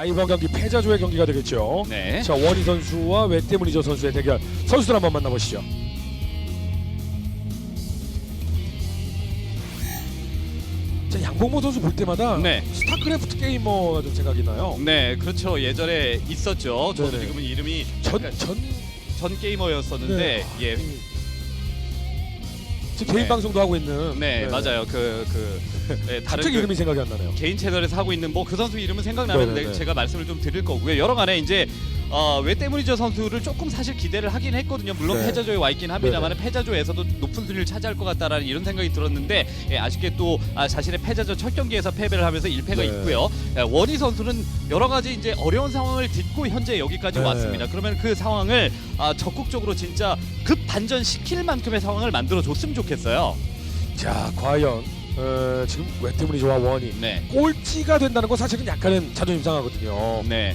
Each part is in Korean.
자 이번 경기 패자조의 경기가 되겠죠. 네. 자 원희 선수와 웨테무리저 선수의 대결 선수들 한번 만나보시죠. 자 양봉모 선수 볼 때마다 네. 스타크래프트 게이머가 좀 생각이 나요. 네, 그렇죠. 예전에 있었죠. 저도 네네. 지금은 이름이 전 전 전 게이머였었는데 네. 예. 지금 개인 네. 방송도 하고 있는 네, 맞아요. 그 그 네, 다른 갑자기 그 이름이 생각이 안 나네요. 개인 채널에서 하고 있는 뭐 그 선수 이름은 생각나면 네네네. 네, 제가 말씀을 좀 드릴 거고요. 여러 간에 이제 어, 왜 때문이죠 선수를 조금 사실 기대를 하긴 했거든요. 물론 네. 패자조에 와 있긴 합니다만 패자조에서도 높은 순위를 차지할 것 같다라는 이런 생각이 들었는데 예, 아쉽게 또 아, 자신의 패자조 첫 경기에서 패배를 하면서 1패가 네. 있고요. 예, 원희 선수는 여러 가지 이제 어려운 상황을 딛고 현재 여기까지 네. 왔습니다. 그러면 그 상황을 아, 적극적으로 진짜 급 반전시킬 만큼의 상황을 만들어 줬으면 좋겠어요. 자 과연 어, 지금 웨테무리저와 원희 네. 꼴찌가 된다는 건 사실은 약간은 자존심 상하거든요. 네.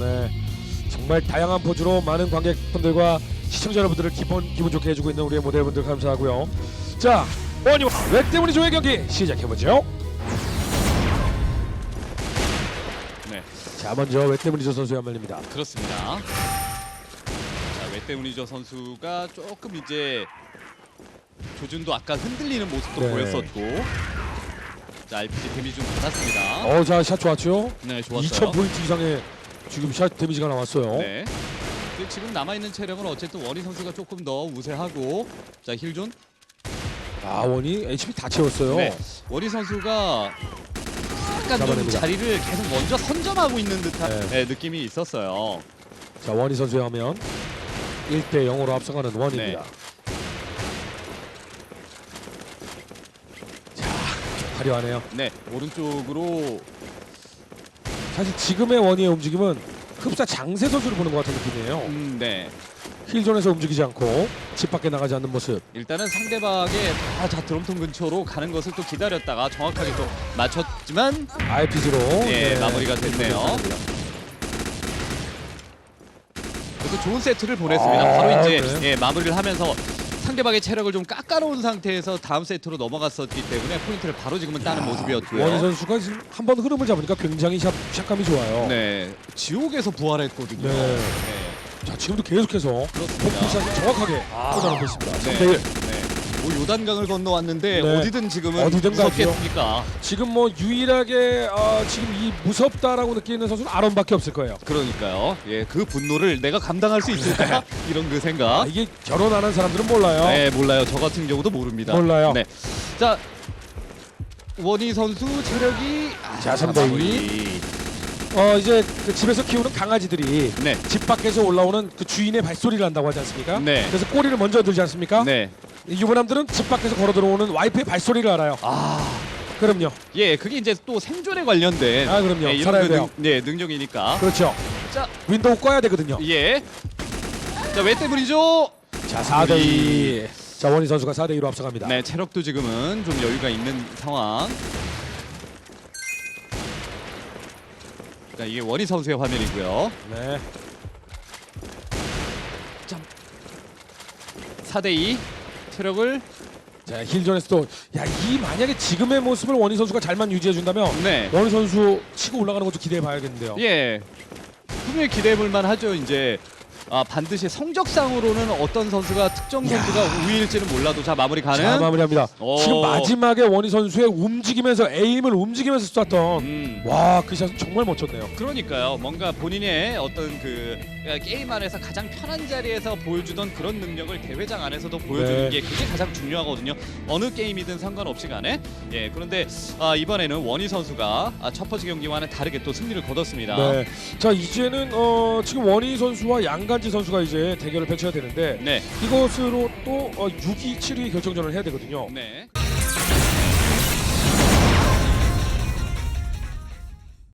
정말 다양한 포즈로 많은 관객분들과 시청자 여러분들을 기분 기분 좋게 해주고 있는 우리의 모델분들 감사하고요. 자, 원희와 웨테무리조의 경기 시작해 보죠. 네. 자, 먼저 웨테무리조 선수의 한 말입니다. 그렇습니다. 자, 웨테우니저 선수가 조금 이제 조준도 아까 흔들리는 모습도 네. 보였었고 자, RPG 데미지 좀 받았습니다. 어, 자, 샷 좋았죠? 네, 2,000 좋았어요. 포인트 이상의 지금 샷 데미지가 나왔어요. 네. 근데 지금 남아 있는 체력은 어쨌든 원희 선수가 조금 더 우세하고 자, 힐존. 아, 원희 HP 다 채웠어요. 네. 원희 선수가 약간 좀 잡아냅니다. 자리를 계속 먼저 선점하고 있는 듯한 네. 네, 느낌이 있었어요. 자, 원희 선수의 화면 1대 0으로 앞서가는 원희입니다. 네. 자, 화려하네요. 네, 오른쪽으로 사실 지금의 원희의 움직임은 흡사 장세 선수를 보는 것 같은 느낌이에요. 음, 네. 힐존에서 움직이지 않고 집 밖에 나가지 않는 모습. 일단은 상대방의 다 자, 드럼통 근처로 가는 것을 또 기다렸다가 정확하게 또 맞췄지만 RPG로 예, 마무리가 됐네요. 그래서 좋은 세트를 보냈습니다. 아, 바로 이제 네. 예, 마무리를 하면서 상대방의 체력을 좀 깎아놓은 상태에서 다음 세트로 넘어갔었기 때문에 포인트를 바로 지금은 따는 원희 모습이었고요. 선수가 지금 한 번 흐름을 잡으니까 굉장히 샷, 샷감이 좋아요. 네, 지옥에서 부활했거든요. 네. 네, 자, 지금도 계속해서 그렇습니다. 폭풍샷을 정확하게 아. 꽂아놓고 있습니다. 네. 3대1. 네. 뭐 요단강을 건너왔는데 네. 어디든 지금은 어디든 가죠. 무섭겠습니까? 지금 뭐 유일하게 어, 지금 이 무섭다라고 느끼는 선수는 아론밖에 없을 거예요. 그러니까요. 예, 그 분노를 내가 감당할 수 있을까? 이런 그 아, 생각. 이게 결혼 안 한 사람들은 몰라요. 네, 몰라요. 저 같은 경우도 모릅니다. 몰라요. 네. 자, 원희 선수 체력이 아, 자, 삼대 이. 마무리. 어, 이제 그 집에서 키우는 강아지들이 네. 집 밖에서 올라오는 그 주인의 발소리를 한다고 하지 않습니까? 네. 그래서 꼬리를 먼저 들지 않습니까? 네. 이 유부남들은 집 밖에서 걸어 들어오는 와이프의 발소리를 알아요. 아, 그럼요. 예, 그게 이제 또 생존에 관련된 아, 그럼요. 예, 이런 살아야 그 돼요. 능, 네, 능력이니까. 그렇죠. 자, 윈도우 꺼야 되거든요. 예. 자, 왜 때문이죠? 자, 4대 2. 자, 원희 선수가 4대 2로 앞서갑니다. 네, 체력도 지금은 좀 여유가 있는 상황. 자, 이게 원희 선수의 화면이고요. 네. 4대 2 체력을 자, 힐전에서도 야, 이 만약에 지금의 모습을 원희 선수가 잘만 유지해 준다면 네. 원희 선수 치고 올라가는 것도 기대해 봐야겠는데요. 예. 분명히 기대해 볼 만하죠. 이제 아, 반드시 성적상으로는 어떤 선수가 특정 선수가 우위일지는 몰라도 자 마무리 가능. 자, 마무리합니다. 오. 지금 마지막에 원희 선수의 움직이면서 에임을 움직이면서 쐈던 음. 와, 그 샷은 정말 멋졌네요. 그러니까요. 뭔가 본인의 어떤 그 게임 안에서 가장 편한 자리에서 보여주던 그런 능력을 대회장 안에서도 보여주는 네. 게 그게 가장 중요하거든요. 어느 게임이든 상관없이 간에. 예. 그런데 아, 이번에는 원희 선수가 아, 첫 번째 경기와는 다르게 또 승리를 거뒀습니다. 네. 자, 이제는 어, 지금 원희 선수와 양 간지 선수가 이제 대결을 펼쳐야 되는데 네. 이것으로 또 어, 6위, 7위 결정전을 해야 되거든요. 네.